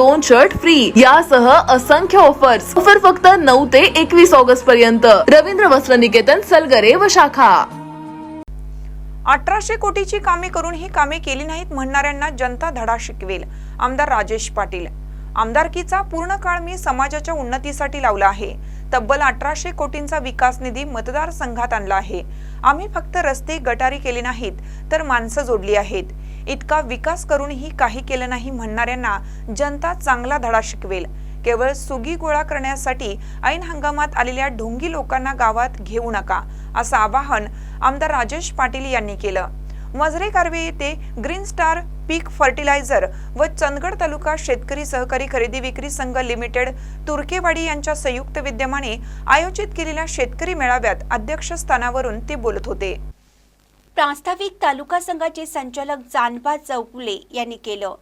दोन shirt free यासह असंख्य ऑफर्स ऑफर फक्त नऊ ते एकवीस ऑगस्ट पर्यंत. रवींद्र वस्त्र निकेतन सलगरे व शाखा. अठराशे कोटीची कामे करून ही कामे केली नाहीत म्हणणाऱ्यांना जनता धडा शिकवेल. आमदार राजेश पाटील. आमदारकीचा पूर्ण काळ मी समाजाच्या उन्नतीसाठी लावला आहे. तब्बल अठराशे कोटींचा विकास निधी मतदारसंघात आणला आहे. आम्ही फक्त रस्ते गटारी केले नाहीत तर माणसं जोडली आहेत. इतका विकास करूनही काही केलं नाही म्हणणाऱ्यांना जनता चांगला धडा शिकवेल. केवळ सुगी गोळा करण्यासाठी ऐन हंगामात आलेल्या ढोंगी लोकांना गावात घेऊ नका असं आवाहन आमदार राजेश पाटील यांनी केलं. मजरे कारवे येथे ग्रीन स्टार पीक फर्टिलायझर व चंदगड तालुका शेतकरी सहकारी खरेदी विक्री संघ लिमिटेड तुर्केवाडी यांच्या संयुक्त विद्यमाने आयोजित केलेल्या शेतकरी मेळाव्यात अध्यक्षस्थानावरून ते बोलत होते. प्रास्ताविक तालुका संघाचे संचालक जानबा चौकुले यांनी केलं.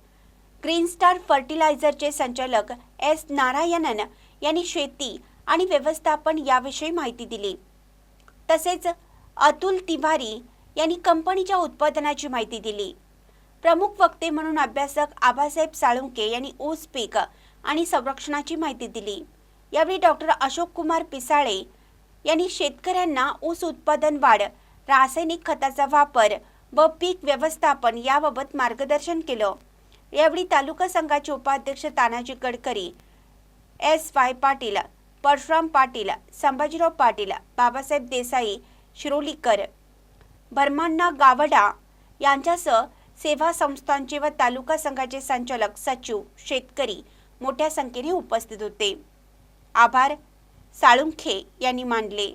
ग्रीन स्टार फर्टिलायझरचे संचालक एस नारायणन यांनी शेती आणि व्यवस्थापन याविषयी माहिती दिली. तसेच अतुल तिवारी यांनी कंपनीच्या उत्पादनाची माहिती दिली. प्रमुख वक्ते म्हणून अभ्यासक आबासाहेब साळुंके यांनी ऊस पीक आणि संरक्षणाची माहिती दिली. यावेळी डॉक्टर अशोक कुमार पिसाळे यांनी शेतकऱ्यांना ऊस उत्पादन वाढ रासायनिक खताचा वापर व पीक व्यवस्थापन याबाबत मार्गदर्शन केलं. यावेळी तालुका संघाचे उपाध्यक्ष तानाजी गडकरी एस वाय पाटील परशुराम पाटील संभाजीराव पाटील बाबासाहेब देसाई शिरोलीकर भरमान्ना गावडा यांच्यासह सेवा संस्थांचे व तालुका संघाचे संचालक सचिव शेतकरी मोठ्या संख्येने उपस्थित होते. आभार साळुंखे यांनी मानले.